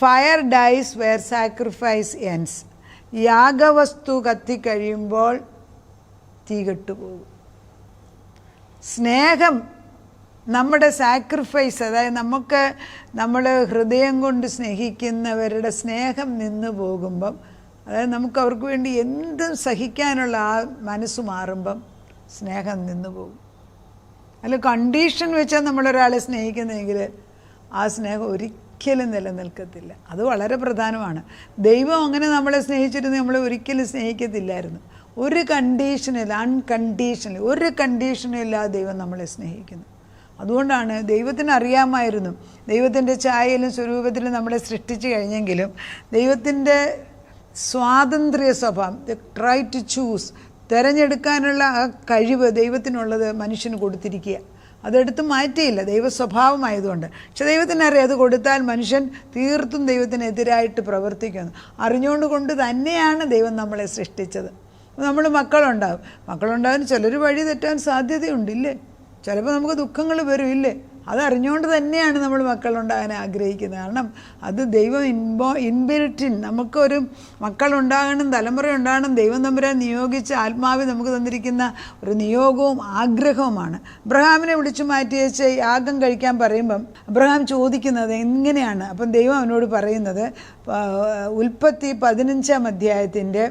Fire dies where sacrifice ends യാഗവസ്തു കത്തിക്കഴിയുമ്പോൾ തീ കെട്ടുപോകും. സ്നേഹം നമ്മുടെ സാക്രിഫൈസ് അതായത് നമുക്ക് നമ്മൾ ഹൃദയം കൊണ്ട് സ്നേഹിക്കുന്നവരുടെ സ്നേഹം നിന്ന് പോകുമ്പം അതായത് നമുക്ക് അവർക്ക് വേണ്ടി എന്തും സഹിക്കാനുള്ള ആ മനസ്സ് മാറുമ്പം സ്നേഹം നിന്ന് പോകും. അല്ല കണ്ടീഷൻ വെച്ചാൽ നമ്മളൊരാളെ സ്നേഹിക്കുന്നതെങ്കിൽ ആ സ്നേഹം ഒരിക്കലും നിലനിൽക്കത്തില്ല. അത് വളരെ പ്രധാനമാണ്. ദൈവം അങ്ങനെ നമ്മളെ സ്നേഹിച്ചിരുന്നു നമ്മളെ ഒരിക്കലും സ്നേഹിക്കത്തില്ലായിരുന്നു. ഒരു കണ്ടീഷനിൽ അൺകണ്ടീഷണൽ ഒരു കണ്ടീഷനും ഇല്ലാതെ ദൈവം നമ്മളെ സ്നേഹിക്കുന്നു. അതുകൊണ്ടാണ് ദൈവത്തിന് അറിയാമായിരുന്നു. ദൈവത്തിന്റെ ഛായയിലും സ്വരൂപത്തിലും നമ്മളെ സൃഷ്ടിച്ചു കഴിഞ്ഞെങ്കിലും ദൈവത്തിന്റെ സ്വാതന്ത്ര്യ സ്വഭാവം ട്രൈ ടു ചൂസ് തിരഞ്ഞെടുക്കാനുള്ള ആ കഴിവ് ദൈവത്തിനുള്ളത് മനുഷ്യന് കൊടുത്തിരിക്കുക അതെടുത്ത് മാറ്റിയില്ല. ദൈവ സ്വഭാവമായതുകൊണ്ട് പക്ഷെ ദൈവത്തിന് അറിയാം അത് കൊടുത്താൽ മനുഷ്യൻ തീർത്തും ദൈവത്തിനെതിരായിട്ട് പ്രവർത്തിക്കുന്നു. അറിഞ്ഞുകൊണ്ട് കൊണ്ട് തന്നെയാണ് ദൈവം നമ്മളെ സൃഷ്ടിച്ചത്. നമ്മൾ മക്കളുണ്ടാവും. മക്കളുണ്ടാവാൻ ചിലർ വഴി തെറ്റാൻ സാധ്യതയുണ്ടില്ലേ? ചിലപ്പോൾ നമുക്ക് ദുഃഖങ്ങൾ വരും ഇല്ലേ? അതറിഞ്ഞുകൊണ്ട് തന്നെയാണ് നമ്മൾ മക്കളുണ്ടാകാൻ ആഗ്രഹിക്കുന്നത്. കാരണം അത് ദൈവം ഇൻബോ ഇൻബിൽറ്റിൻ നമുക്കൊരു മക്കളുണ്ടാകണം തലമുറ ഉണ്ടാകണം ദൈവം തമ്പുരാൻ നിയോഗിച്ച ആത്മാവ് നമുക്ക് തന്നിരിക്കുന്ന ഒരു നിയോഗവും ആഗ്രഹവുമാണ്. അബ്രഹാമിനെ വിളിച്ചു മാറ്റി വെച്ച് യാഗം കഴിക്കാൻ പറയുമ്പം അബ്രഹാം ചോദിക്കുന്നത് എങ്ങനെയാണ് അപ്പം ദൈവം അവനോട് പറയുന്നത് ഉൽപ്പത്തി പതിനഞ്ചാം അധ്യായത്തിന്റെ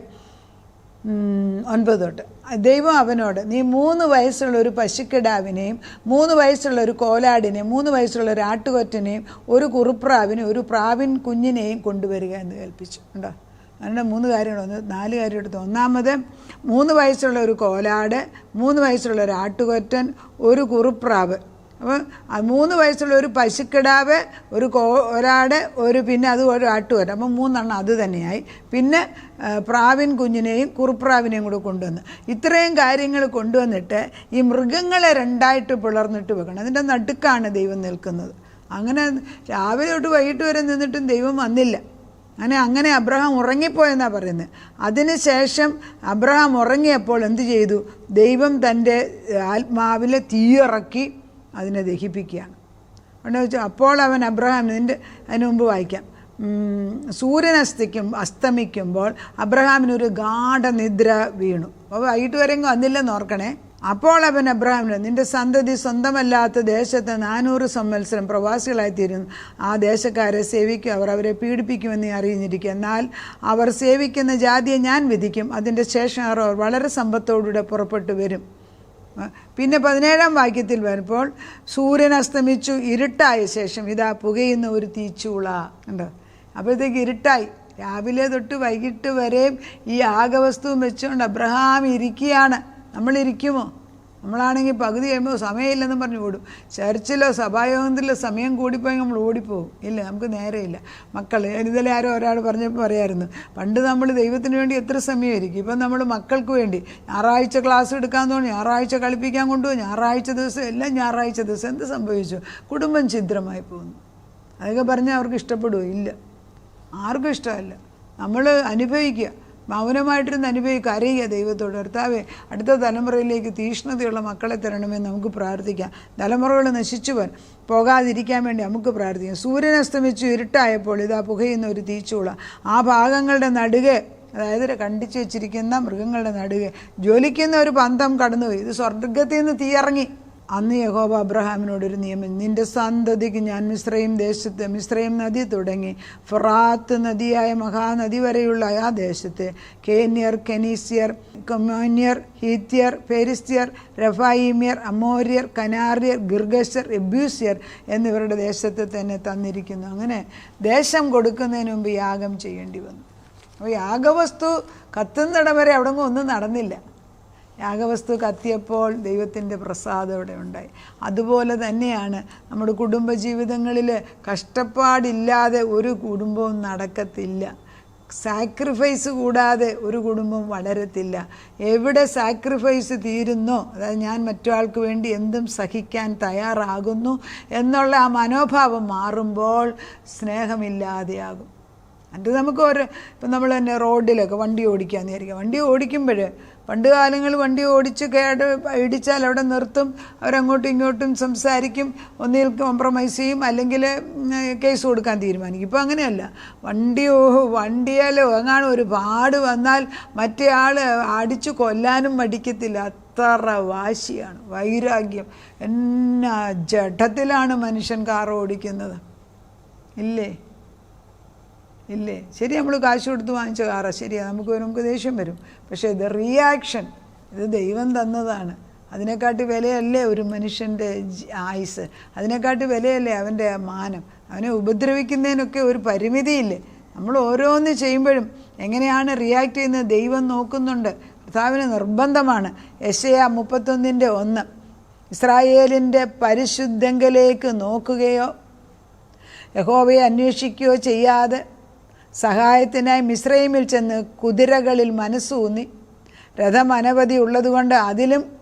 ഒൻപത് തൊട്ട്. ദൈവം അവനോട് നീ മൂന്ന് വയസ്സുള്ള ഒരു പശുക്കിടാവിനെയും മൂന്ന് വയസ്സുള്ള ഒരു കോലാടിനെയും മൂന്ന് വയസ്സുള്ള ഒരു ആട്ടുകൊറ്റനെയും ഒരു കുറുപ്രാവിനെയും ഒരു പ്രാവിൻ കുഞ്ഞിനെയും കൊണ്ടുവരിക എന്ന് കൽപ്പിച്ചു ഉണ്ടോ അങ്ങനെ മൂന്ന് കാര്യങ്ങൾ ഒന്ന് നാല് കാര്യം എടുത്തു. ഒന്നാമത് മൂന്ന് വയസ്സുള്ള ഒരു കോലാട് മൂന്ന് വയസ്സുള്ള ഒരു ആട്ടുകൊറ്റൻ ഒരു കുറുപ്രാവ്. അപ്പോൾ മൂന്ന് വയസ്സുള്ള ഒരു പശുക്കിടാവ് ഒരു കോ ഒരാട് ഒരു പിന്നെ അത് ഒരു ആട്ടുവര. അപ്പം മൂന്നെണ്ണം അത് തന്നെയായി. പിന്നെ പ്രാവിൻ കുഞ്ഞിനെയും കുറുപ്രാവിനെയും കൂടെ കൊണ്ടുവന്ന്. ഇത്രയും കാര്യങ്ങൾ കൊണ്ടുവന്നിട്ട് ഈ മൃഗങ്ങളെ രണ്ടായിട്ട് പിളർന്നിട്ട് വെക്കണം. അതിന്റെ നടുക്കാണ് ദൈവം നിൽക്കുന്നത്. അങ്ങനെ രാവിലെ തൊട്ട് വൈകിട്ട് വരെ നിന്നിട്ടും ദൈവം വന്നില്ല. അങ്ങനെ അങ്ങനെ അബ്രഹാം ഉറങ്ങിപ്പോയെന്നാണ് പറയുന്നത്. അതിനുശേഷം അബ്രഹാം ഉറങ്ങിയപ്പോൾ എന്ത് ചെയ്തു? ദൈവം തന്റെ ആത്മാവിലെ തീയിറക്കി അതിനെ ദഹിപ്പിക്കുകയാണ്. അവിടെ വെച്ചാൽ അപ്പോൾ അവൻ അബ്രഹാം നിന്റെ അതിന് മുമ്പ് വായിക്കാം. സൂര്യൻ അസ്തിക്കും അസ്തമിക്കുമ്പോൾ അബ്രഹാമിനൊരു ഗാഠനിദ്ര വീണു. അപ്പോൾ വൈകിട്ട് വരെയെങ്കിലും വന്നില്ലെന്ന് ഓർക്കണേ. അപ്പോൾ അവൻ അബ്രഹാമിന് നിന്റെ സന്തതി സ്വന്തമല്ലാത്ത ദേശത്ത് നാനൂറ് സംവത്സരം പ്രവാസികളായിത്തീരുന്നു. ആ ദേശക്കാരെ സേവിക്കും അവർ അവരെ പീഡിപ്പിക്കുമെന്ന് അറിഞ്ഞിരിക്കും. എന്നാൽ അവർ സേവിക്കുന്ന ജാതിയെ ഞാൻ വിധിക്കും. അതിന്റെ ശേഷം അവർ വളരെ സമ്പത്തോടുകൂടെ പുറപ്പെട്ടു വരും. പിന്നെ പതിനേഴാം വാക്യത്തിൽ വരുമ്പോൾ സൂര്യൻ അസ്തമിച്ചു ഇരുട്ടായ ശേഷം ഇതാ പുകയുന്ന ഒരു തീച്ചൂള. ഉണ്ടോ അപ്പോഴത്തേക്ക് ഇരുട്ടായി. രാവിലെ തൊട്ട് വൈകിട്ട് വരെയും ഈ ആകവസ്തുവും വെച്ചുകൊണ്ട് അബ്രഹാം ഇരിക്കുകയാണ്. നമ്മളിരിക്കുമോ നമ്മളാണെങ്കിൽ പകുതി കഴിയുമ്പോൾ സമയമില്ലെന്നും പറഞ്ഞ് ഓടും. ചർച്ചിലോ സഭായോഗത്തിലോ സമയം കൂടിപ്പോയി നമ്മൾ ഓടിപ്പോകും ഇല്ല നമുക്ക് നേരെയില്ല. മക്കൾ ഇന്നലെ ആരോ ഒരാൾ പറഞ്ഞപ്പോൾ പറയായിരുന്നു പണ്ട് നമ്മൾ ദൈവത്തിന് വേണ്ടി എത്ര സമയമായിരിക്കും? ഇപ്പം നമ്മൾ മക്കൾക്ക് വേണ്ടി. ഞായറാഴ്ച ക്ലാസ് എടുക്കാൻ തോന്നി ഞായറാഴ്ച കളിപ്പിക്കാൻ കൊണ്ടുപോകും ഞായറാഴ്ച ദിവസം എല്ലാം ഞായറാഴ്ച ദിവസം എന്ത് സംഭവിച്ചു? കുടുംബം ഛിദ്രമായി പോകുന്നു. അതൊക്കെ പറഞ്ഞാൽ അവർക്ക് ഇഷ്ടപ്പെടുമോ ഇല്ല. ആർക്കും ഇഷ്ടമല്ല. നമ്മൾ അനുഭവിക്കുക. മൗനമായിട്ടിരുന്ന് അനുഭവിക്കുക. അറിയുക ദൈവത്തോട്. കർത്താവേ അടുത്ത തലമുറയിലേക്ക് തീഷ്ണതയുള്ള മക്കളെ തരണമെന്ന് നമുക്ക് പ്രാർത്ഥിക്കാം. തലമുറകൾ നശിച്ചു പോൻ പോകാതിരിക്കാൻ വേണ്ടി നമുക്ക് പ്രാർത്ഥിക്കാം. സൂര്യൻ അസ്തമിച്ചു ഇരുട്ടായപ്പോൾ ഇതാ പുകയുന്ന ഒരു തീച്ചൂള. ആ ഭാഗങ്ങളുടെ നടുകെ അതായത് കണ്ടിച്ചു വെച്ചിരിക്കുന്ന മൃഗങ്ങളുടെ നടുകെ ജ്വലിക്കുന്ന ഒരു പന്തം കടന്നുപോയി. ഇത് സ്വർഗത്തിൽ നിന്ന് തീയിറങ്ങി. അന്ന് യഹോബ അബ്രഹാമിനോട് ഒരു നിയമം നിന്റെ സന്തതിക്ക് ഞാൻ മിശ്രയും ദേശത്ത് മിശ്രയും നദി തുടങ്ങി ഫറാത്ത് നദിയായ മഹാനദി വരെയുള്ള ആ ദേശത്ത് കേന്യർ കെനീസ്യർ കൊമോന്യർ ഹീത്യർ ഫെരിസ്ത്യർ റഫായിമിയർ അമോര്യർ കനാറിയർ ഗിർഗശർ എബ്യൂസ്യർ എന്നിവരുടെ ദേശത്ത് തന്നെ തന്നിരിക്കുന്നു. അങ്ങനെ ദേശം കൊടുക്കുന്നതിന് മുമ്പ് യാഗം ചെയ്യേണ്ടി വന്നു. അപ്പോൾ യാഗവസ്തു കത്തുന്നിടം വരെ അവിടെ ഒന്നും നടന്നില്ല. യാഗവസ്തു കത്തിയപ്പോൾ ദൈവത്തിന്റെ പ്രസാദം ഇവിടെ ഉണ്ടായി. അതുപോലെ തന്നെയാണ് നമ്മുടെ കുടുംബജീവിതങ്ങളിൽ കഷ്ടപ്പാടില്ലാതെ ഒരു കുടുംബവും നടക്കത്തില്ല. സാക്രിഫൈസ് കൂടാതെ ഒരു കുടുംബം വളരത്തില്ല. എവിടെ സാക്രിഫൈസ് തീരുന്നോ അതായത് ഞാൻ മറ്റൊരാൾക്ക് വേണ്ടി എന്തും സഹിക്കാൻ തയ്യാറാകുന്നു എന്നുള്ള ആ മനോഭാവം മാറുമ്പോൾ സ്നേഹമില്ലാതെയാകും. അത് നമുക്ക് ഒരു ഇപ്പം നമ്മൾ തന്നെ റോഡിലൊക്കെ വണ്ടി ഓടിക്കാന്ന് വിചാരിക്കുക വണ്ടി ഓടിക്കുമ്പോൾ പണ്ട് കാലങ്ങൾ വണ്ടി ഓടിച്ച് കേട് ഇടിച്ചാൽ അവിടെ നിർത്തും അവരങ്ങോട്ടും ഇങ്ങോട്ടും സംസാരിക്കും ഒന്നിൽ കോംപ്രമൈസ് ചെയ്യും അല്ലെങ്കിൽ കേസ് കൊടുക്കാൻ തീരുമാനിക്കും. ഇപ്പോൾ അങ്ങനെയല്ല. വണ്ടി വണ്ടിയാലോ എങ്ങാനും ഒരു പാട് വന്നാൽ മറ്റേ ആൾ അടിച്ചു കൊല്ലാനും മടിക്കത്തില്ല. അത്ര വാശിയാണ് വൈരാഗ്യം. എന്നാ ജഡത്തിലാണ് മനുഷ്യൻ കാർ ഓടിക്കുന്നത്. ഇല്ലേ? ഇല്ലേ? ശരി നമ്മൾ കാശ് കൊടുത്ത് വാങ്ങിച്ച കാറാ. ശരിയാണ് നമുക്ക് നമുക്ക് ദേഷ്യം വരും. പക്ഷേ ഇത് റിയാക്ഷൻ ഇത് ദൈവം തന്നതാണ്. അതിനെക്കാട്ടി വിലയല്ലേ ഒരു മനുഷ്യന്റെ ആയുസ് അതിനെക്കാട്ടി വിലയല്ലേ അവന്റെ മാനം? അവനെ ഉപദ്രവിക്കുന്നതിനൊക്കെ ഒരു പരിമിതിയില്ലേ? നമ്മൾ ഓരോന്ന് ചെയ്യുമ്പോഴും എങ്ങനെയാണ് റിയാക്ട് ചെയ്യുന്നത് ദൈവം നോക്കുന്നുണ്ട്. കർത്താവിന് നിർബന്ധമാണ്. എസ് എ മുപ്പത്തൊന്നിന്റെ ഒന്ന്. ഇസ്രായേലിന്റെ പരിശുദ്ധങ്കലേക്ക് നോക്കുകയോ യഹോവയെ അന്വേഷിക്കുകയോ ചെയ്യാതെ സഹായത്തിനായി മിശ്രൈമിൽ ചെന്ന് കുതിരകളിൽ മനസ്സൂന്നി. രഥം അനവധി ഉള്ളതുകൊണ്ട് അതിലും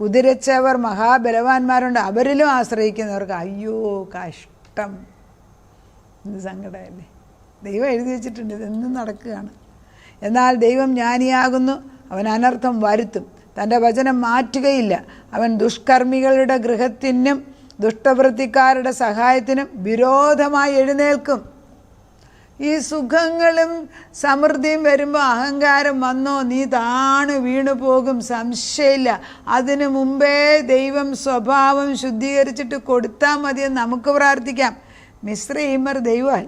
കുതിരച്ചവർ മഹാബലവാന്മാരുണ്ട്. അവരിലും ആശ്രയിക്കുന്നവർക്ക് അയ്യോ കഷ്ടം. ഇത് സങ്കടമല്ലേ? ദൈവം എഴുതി വെച്ചിട്ടുണ്ട് ഇതെന്നും നടക്കുകയാണ്. എന്നാൽ ദൈവം ജ്ഞാനിയാകുന്നു അവൻ അനർത്ഥം വരുത്തും. തന്റെ വചനം മാറ്റുകയില്ല. അവൻ ദുഷ്കർമ്മികളുടെ ഗൃഹത്തിനും ദുഷ്ടവൃത്തിക്കാരുടെ സഹായത്തിനും വിരോധമായി എഴുന്നേൽക്കും. ഈ സുഖങ്ങളും സമൃദ്ധിയും വരുമ്പോൾ അഹങ്കാരം വന്നോ നീ താണ് വീണു പോകും സംശയമില്ല. അതിനു മുമ്പേ ദൈവം സ്വഭാവം ശുദ്ധീകരിച്ചിട്ട് കൊടുത്താൽ മതിയെന്ന് നമുക്ക് പ്രാർത്ഥിക്കാം. മിശ്രീമർ ദൈവം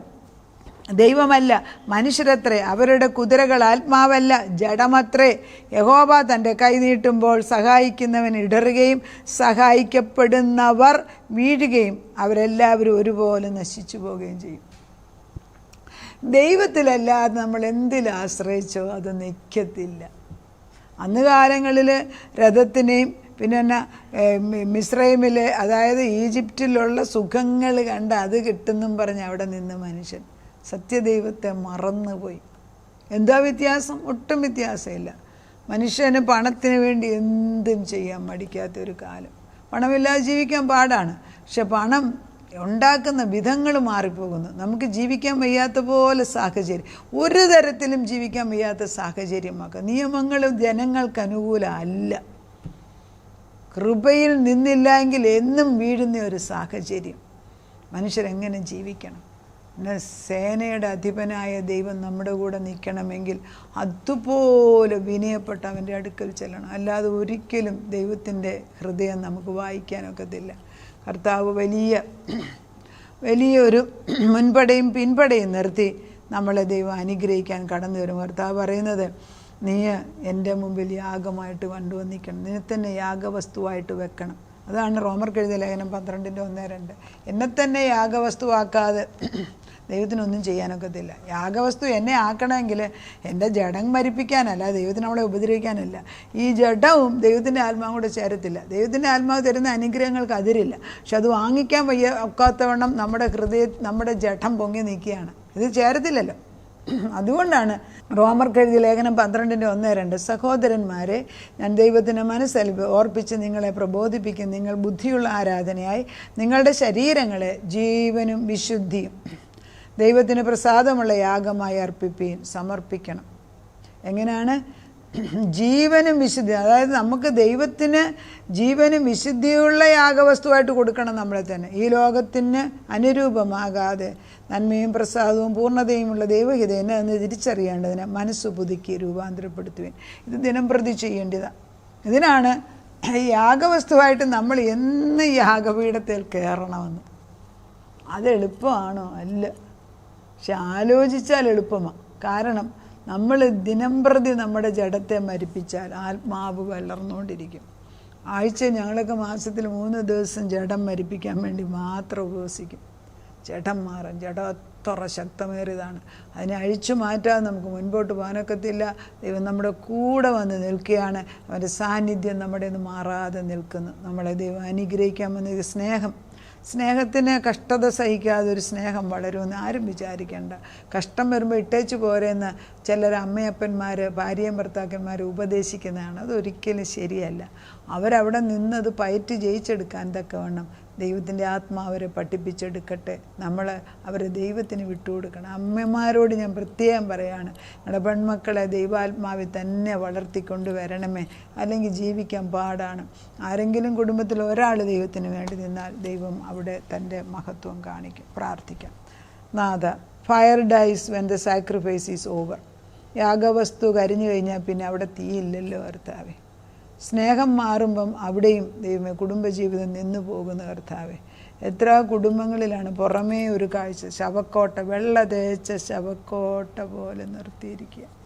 ദൈവമല്ല മനുഷ്യരത്രേ അവരുടെ കുതിരകൾ ആത്മാവല്ല ജഡമത്രേ. യഹോബ തന്റെ കൈ നീട്ടുമ്പോൾ സഹായിക്കുന്നവൻ ഇടറുകയും സഹായിക്കപ്പെടുന്നവർ വീഴുകയും അവരെല്ലാവരും ഒരുപോലെ നശിച്ചു പോവുകയും ചെയ്യും. ദൈവത്തിലല്ലാതെ നമ്മൾ എന്തിൽ ആശ്രയിച്ചോ അത് നിൽക്കത്തില്ല അന്ന് കാലങ്ങളിൽ രഥത്തിനെയും പിന്നെ എന്നാ അതായത് ഈജിപ്റ്റിലുള്ള സുഖങ്ങൾ കണ്ട് അത് കിട്ടുന്നും പറഞ്ഞ് അവിടെ നിന്ന് മനുഷ്യൻ സത്യദൈവത്തെ മറന്നുപോയി. എന്താ വ്യത്യാസം? ഒട്ടും വ്യത്യാസമില്ല. മനുഷ്യന് പണത്തിന് വേണ്ടി എന്തും ചെയ്യാൻ മടിക്കാത്തൊരു കാലം. പണമില്ലാതെ ജീവിക്കാൻ പാടാണ്. പക്ഷെ പണം ഉണ്ടാക്കുന്ന വിധങ്ങൾ മാറിപ്പോകുന്നു. നമുക്ക് ജീവിക്കാൻ വയ്യാത്ത പോലെ സാഹചര്യം. ഒരു തരത്തിലും ജീവിക്കാൻ വയ്യാത്ത സാഹചര്യമാക്കുക നിയമങ്ങൾ ജനങ്ങൾക്ക് അനുകൂലമല്ല. കൃപയിൽ നിന്നില്ല എങ്കിൽ എന്നും വീഴുന്ന ഒരു സാഹചര്യം. മനുഷ്യരെങ്ങനെ ജീവിക്കണം? പിന്നെ സേനയുടെ അധിപനായ ദൈവം നമ്മുടെ കൂടെ നിൽക്കണമെങ്കിൽ അതുപോലെ വിനയപ്പെട്ട് അവന്റെ അടുക്കൽ ചെല്ലണം. അല്ലാതെ ഒരിക്കലും ദൈവത്തിന്റെ ഹൃദയം നമുക്ക് വായിക്കാനൊക്കത്തില്ല. കർത്താവ് വലിയ വലിയൊരു മുൻപടയും പിൻപടയും നിർത്തി നമ്മളെ ദൈവം അനുഗ്രഹിക്കാൻ കടന്നു വരും. കർത്താവ് പറയുന്നത് നീ എന്റെ മുമ്പിൽ യാഗമായിട്ട് കൊണ്ടുവന്നിക്കണം. നിന്നെ തന്നെ യാഗവസ്തുവായിട്ട് വെക്കണം. അതാണ് റോമർക്ക് എഴുതിയ ലേഖനം പന്ത്രണ്ടിന്റെ ഒന്ന് രണ്ട്. എന്നെ തന്നെ യാഗവസ്തുവാക്കാതെ ദൈവത്തിനൊന്നും ചെയ്യാനൊക്കത്തില്ല. യാഗവസ്തു എന്നെ ആക്കണമെങ്കിൽ എന്റെ ജഡം മരിപ്പിക്കാനല്ല ദൈവത്തിന് അവളെ ഉപദ്രവിക്കാനല്ല. ഈ ജഡവും ദൈവത്തിന്റെ ആത്മാവും കൂടെ ചേരത്തില്ല. ദൈവത്തിന്റെ ആത്മാവ് തരുന്ന അനുഗ്രഹങ്ങൾക്ക് അതിരില്ല. പക്ഷെ അത് വാങ്ങിക്കാൻ വയ്യ ഒക്കാത്തവണ്ണം നമ്മുടെ ഹൃദയ നമ്മുടെ ജഡം പൊങ്ങി നിൽക്കുകയാണ്. ഇത് ചേരത്തില്ലല്ലോ. അതുകൊണ്ടാണ് റോമർ എഴുതിയ ലേഖനം പന്ത്രണ്ടിന്റെ ഒന്ന് രണ്ട് സഹോദരന്മാരെ ഞാൻ ദൈവത്തിന് മനസ്സൽ ഓർപ്പിച്ച് നിങ്ങളെ പ്രബോധിപ്പിക്കും. നിങ്ങൾ ബുദ്ധിയുള്ള ആരാധനയായി നിങ്ങളുടെ ശരീരങ്ങളെ ജീവനും വിശുദ്ധിയും ദൈവത്തിന് പ്രസാദമുള്ള യാഗമായി അർപ്പിപ്പീൻ സമർപ്പിക്കണം. എങ്ങനെയാണ്? ജീവനും വിശുദ്ധി അതായത് നമുക്ക് ദൈവത്തിന് ജീവനും വിശുദ്ധിയുള്ള യാഗവസ്തുവായിട്ട് കൊടുക്കണം നമ്മളെ തന്നെ. ഈ ലോകത്തിന് അനുരൂപമാകാതെ നന്മയും പ്രസാദവും പൂർണതയുമുള്ള ദൈവഹിതേനെ എന്ന് തിരിച്ചറിയേണ്ടതിന് മനസ്സ് പുതുക്കി രൂപാന്തരപ്പെടുത്തുവിൻ. ഇത് ദിനം പ്രതി ചെയ്യേണ്ടതാണ് ഇതിനാണ് യാഗവസ്തുവായിട്ട് നമ്മൾ എന്ന് യാഗപീഠത്തിൽ കയറണമെന്ന്. അത് എളുപ്പമാണോ? അല്ല. പക്ഷെ ആലോചിച്ചാൽ എളുപ്പമാണ് കാരണം നമ്മൾ ദിനംപ്രതി നമ്മുടെ ജഡത്തെ മരിപ്പിച്ചാൽ ആത്മാവ് വളർന്നുകൊണ്ടിരിക്കും ആഴ്ച ഞങ്ങളൊക്കെ മാസത്തിൽ മൂന്ന് ദിവസം ജഡം മരിപ്പിക്കാൻ വേണ്ടി മാത്രം ഉപവസിക്കും. ജഡം മാറും. ജഡം അത്ര ശക്തമേറിയതാണ്. അതിനെ അഴിച്ചു മാറ്റാൻ നമുക്ക് മുൻപോട്ട് പോകാനൊക്കത്തില്ല. ദൈവം നമ്മുടെ കൂടെ വന്ന് നിൽക്കുകയാണ്. അവന്റെ സാന്നിധ്യം നമ്മുടെ നിന്ന് മാറാതെ നിൽക്കുന്നു. നമ്മളെ ദൈവം അനുഗ്രഹിക്കാൻ വന്ന സ്നേഹം. സ്നേഹത്തിന് കഷ്ടത സഹിക്കാതെ ഒരു സ്നേഹം വളരുമെന്ന് ആരും വിചാരിക്കേണ്ട. കഷ്ടം വരുമ്പോൾ ഇട്ടേച്ച് പോരെന്ന് ചിലർ അമ്മയപ്പന്മാർ ഭാര്യയും ഭർത്താക്കന്മാർ ഉപദേശിക്കുന്നതാണ്. അതൊരിക്കലും ശരിയല്ല. അവരവിടെ നിന്നത് പയറ്റ് ജയിച്ചെടുക്കാൻ തക്കവണ്ണം ദൈവത്തിന്റെ ആത്മാവരെ പഠിപ്പിച്ചെടുക്കട്ടെ. നമ്മൾ അവരെ ദൈവത്തിന് വിട്ടുകൊടുക്കണം. അമ്മമാരോട് ഞാൻ പ്രത്യേകം പറയാണ് നിങ്ങളുടെ പെൺമക്കളെ ദൈവാത്മാവിൽ തന്നെ വളർത്തിക്കൊണ്ട് വരണമേ. അല്ലെങ്കിൽ ജീവിക്കാൻ പാടാണ്. ആരെങ്കിലും കുടുംബത്തിൽ ഒരാൾ ദൈവത്തിന് വേണ്ടി നിന്നാൽ ദൈവം അവിടെ തന്റെ മഹത്വം കാണിക്കും. പ്രാർത്ഥിക്കാം. നാഥ fire dies when the sacrifice is over യാഗവസ്തു കരിഞ്ഞു കഴിഞ്ഞാൽ പിന്നെ അവിടെ തീയില്ലല്ലോ കർത്താവേ. സ്നേഹം മാറുമ്പം അവിടെയും ദൈവമേ കുടുംബജീവിതം നിന്നു പോകുന്ന കർത്താവേ. എത്ര കുടുംബങ്ങളിലാണ് പുറമേ ഒരു കാഴ്ച ശവക്കോട്ട വെള്ള തേച്ച ശവക്കോട്ട പോലെ നിർത്തിയിരിക്കുക.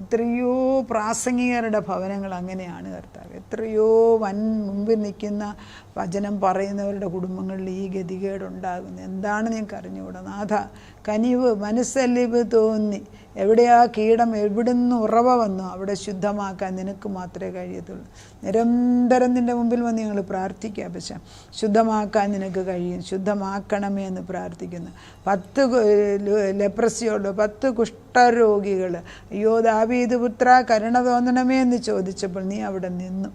എത്രയോ പ്രാസംഗികരുടെ ഭവനങ്ങൾ അങ്ങനെയാണ് കർത്താവ്. എത്രയോ വൻ മുമ്പിൽ നിൽക്കുന്ന വചനം പറയുന്നവരുടെ കുടുംബങ്ങളിൽ ഈ ഗതികേടുണ്ടാകുന്നു. എന്താണ് ഞങ്ങൾക്ക് അറിഞ്ഞുകൂടാ? നാഥ കനിവ് മനസ്സലിവ് തോന്നി. എവിടെയാ കീടം എവിടുന്ന് ഉറവ വന്നോ അവിടെ ശുദ്ധമാക്കാൻ നിനക്ക് മാത്രമേ കഴിയത്തുള്ളൂ. നിരന്തരം നിന്റെ മുമ്പിൽ വന്ന് ഞങ്ങൾ പ്രാർത്ഥിക്കുക പക്ഷേ ശുദ്ധമാക്കാൻ നിനക്ക് കഴിയും. ശുദ്ധമാക്കണമേ എന്ന് പ്രാർത്ഥിക്കുന്നു. പത്ത് ലെപ്രസിയോട് പത്ത് കുഷ്ഠരോഗികൾ അയ്യോ ദാവീത് പുത്ര കരുണ തോന്നണമേ എന്ന് ചോദിച്ചപ്പോൾ നീ അവിടെ നിന്നു.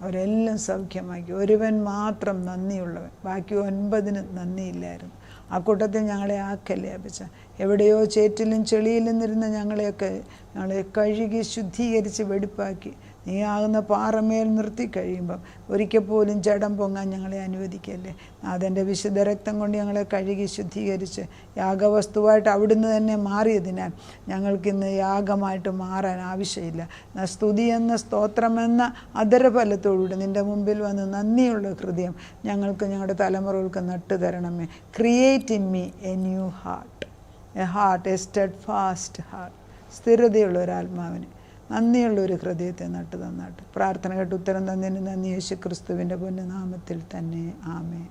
അവരെല്ലാം സൗഖ്യമാക്കി. ഒരുവൻ മാത്രം നന്ദിയുള്ളവൻ. ബാക്കി ഒൻപതിന് നന്ദിയില്ലായിരുന്നു. ആ കൂട്ടത്തിൽ ഞങ്ങളെ ആക്കല്ലേ അപ്പച്ച. എവിടെയോ ചേറ്റിലും ചെളിയിലും നിന്നിരുന്ന ഞങ്ങളെയൊക്കെ ഞങ്ങളെ കഴുകി ശുദ്ധീകരിച്ച് വെടിപ്പാക്കി. നീ ആകുന്ന പാറമേൽ നിർത്തി കഴിയുമ്പം ഒരിക്കൽ പോലും ജഡം പൊങ്ങാൻ ഞങ്ങളെ അനുവദിക്കല്ലേ? അതെന്റെ വിശുദ്ധ രക്തം കൊണ്ട് ഞങ്ങളെ കഴുകി ശുദ്ധീകരിച്ച് യാഗവസ്തുവായിട്ട് അവിടുന്ന് തന്നെ മാറിയതിനാൽ ഞങ്ങൾക്കിന്ന് യാഗമായിട്ട് മാറാൻ ആവശ്യമില്ല. സ്തുതി എന്ന സ്തോത്രമെന്ന അതരഫലത്തോടുകൂടി നിന്റെ മുമ്പിൽ വന്ന് നന്ദിയുള്ള ഹൃദയം ഞങ്ങൾക്ക് ഞങ്ങളുടെ തലമുറകൾക്ക് നട്ടു തരണമേ. Create in me a new heart a heart a steadfast heart സ്ഥിരതയുള്ള ഒരാത്മാവിന് നന്ദിയുള്ള ഒരു ഹൃദയത്തെ നട്ടു തന്നാട്ട് പ്രാർത്ഥന കേട്ട് ഉത്തരം തന്നതിന് നന്ദി. യേശു ക്രിസ്തുവിന്റെ പൊന്നുനാമത്തിൽ തന്നെ. ആമേ